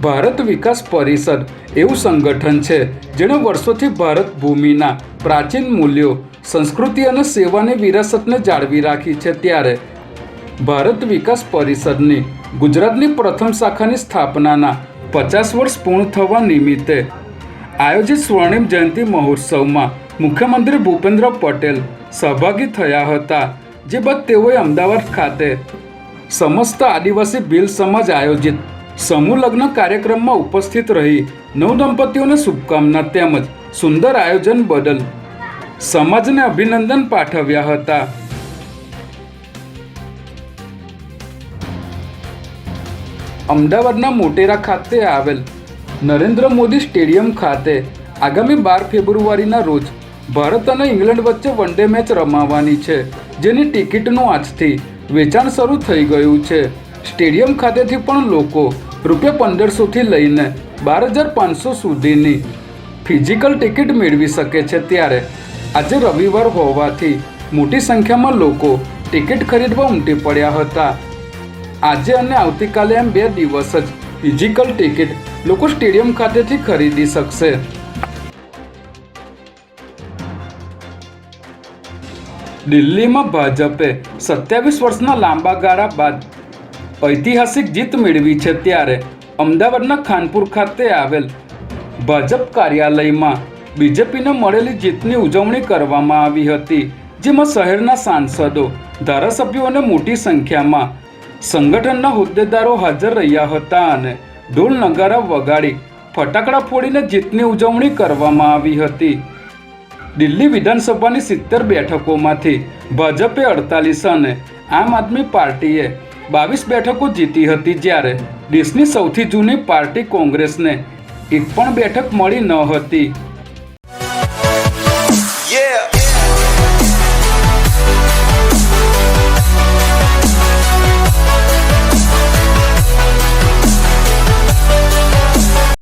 ભારત વિકાસ પરિષદ એવું સંગઠન છે, જેણે વર્ષોથી ભારત ભૂમિના પ્રાચીન મૂલ્યો, સંસ્કૃતિ અને સેવાની વિરાસતને જાળવી રાખી છે ત્યારે ભારત વિકાસ પરિષદની ગુજરાતની પ્રથમ શાખાની સ્થાપનાના પચાસ વર્ષ પૂર્ણ થવા નિમિત્તે આયોજિત સ્વર્ણિમ જયંતિ મહોત્સવમાં મુખ્યમંત્રી ભૂપેન્દ્ર પટેલ સહભાગી થયા હતા, જે બાદ તેઓએ અમદાવાદ ખાતે સમસ્ત આદિવાસી ભીલ સમાજ આયોજિત સમૂહ લગ્ન કાર્યક્રમમાં ઉપસ્થિત રહી નવદંપતીઓને શુભકામના તેમજ સુંદર આયોજન બદલ સમાજને અભિનંદન પાઠવ્યા હતા. અમદાવાદના મોટેરા ખાતે આવેલ નરેન્દ્ર મોદી સ્ટેડિયમ ખાતે આગામી બાર ફેબ્રુઆરીના રોજ ભારત અને ઇંગ્લેન્ડ વચ્ચે વનડે મેચ રમાવાની છે, જેની ટિકિટનું આજથી વેચાણ શરૂ થઈ ગયું છે. સ્ટેડિયમ ખાતેથી પણ લોકો રૂપિયા પંદરસોથી લઈને બાર હજાર પાંચસો સુધીની ફિઝિકલ ટિકિટ મેળવી શકે છે ત્યારે આજે રવિવાર હોવાથી મોટી સંખ્યામાં લોકો ટિકિટ ખરીદવા ઉમટી પડ્યા હતા. આજે અને આવતીકાલે એમ બે દિવસ જ ફિઝિકલ ટિકિટ લોકો સ્ટેડિયમ ખાતેથી ખરીદી શકશે. દિલ્હીમાં ભાજપે સત્યાવીસ વર્ષના લાંબા ગાળા બાદ ઐતિહાસિક જીત મેળવી છે ત્યારે અમદાવાદના ખાનપુર ખાતે આવેલ ભાજપ કાર્યાલયમાં બીજેપીને મળેલી જીતની ઉજવણી કરવામાં આવી હતી, જેમાં શહેરના સાંસદો, ધારાસભ્યો અને મોટી સંખ્યામાં સંગઠનના હોદ્દેદારો હાજર રહ્યા હતા અને ઢોલ નગારા વગાડી ફટાકડા ફોડીને જીતની ઉજવણી કરવામાં આવી હતી. દિલ્હી વિધાનસભાની સિત્તેર બેઠકોમાંથી ભાજપે અડતાલીસ અને આમ આદમી પાર્ટીએ બાવીસ બેઠકો જીતી હતી જ્યારે દેશની સૌથી જૂની પાર્ટી કોંગ્રેસને એક પણ બેઠક મળી ન હતી.